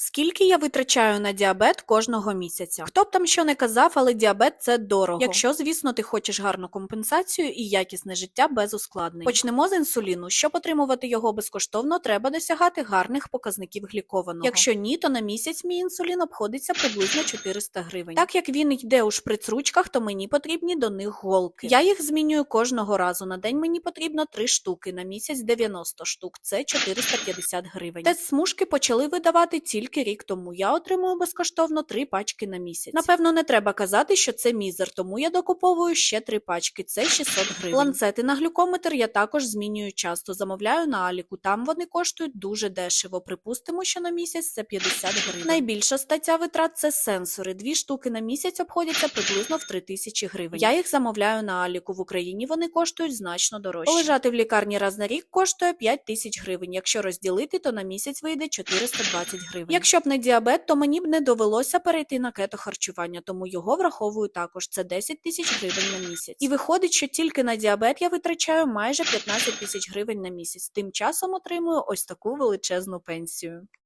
Скільки я витрачаю на діабет кожного місяця? Хто б там що не казав, але діабет це дорого. Якщо, звісно, ти хочеш гарну компенсацію і якісне життя без ускладнень. Почнемо з інсуліну. Щоб отримувати його безкоштовно, треба досягати гарних показників глікованого. Якщо ні, то на місяць мій інсулін обходиться приблизно 400 гривень. Так як він йде у шприц-ручках, то мені потрібні до них голки. Я їх змінюю кожного разу. На день мені потрібно 3 штуки, на місяць 90 штук. Це 450 гривень. Тест смужки почали видавати тільки рік тому. Я отримую безкоштовно 3 пачки на місяць. Напевно, не треба казати, що це мізер, тому я докуповую ще 3 пачки. Це 600 гривень. Ланцети на глюкометр я також змінюю часто. Замовляю на Аліку. Там вони коштують дуже дешево. Припустимо, що на місяць це 50 гривень. Найбільша стаття витрат це сенсори. Дві штуки на місяць обходяться приблизно в 3000 гривень. Я їх замовляю на Аліку. В Україні вони коштують значно дорожче. Полежати в лікарні раз на рік коштує 5 тисяч гривень. Якщо розділити, то на місяць вийде 420 гривень. Якщо б не діабет, то мені б не довелося перейти на кетохарчування, тому його враховую також. Це 10 тисяч гривень на місяць. І виходить, що тільки на діабет я витрачаю майже 15 тисяч гривень на місяць. Тим часом отримую ось таку величезну пенсію.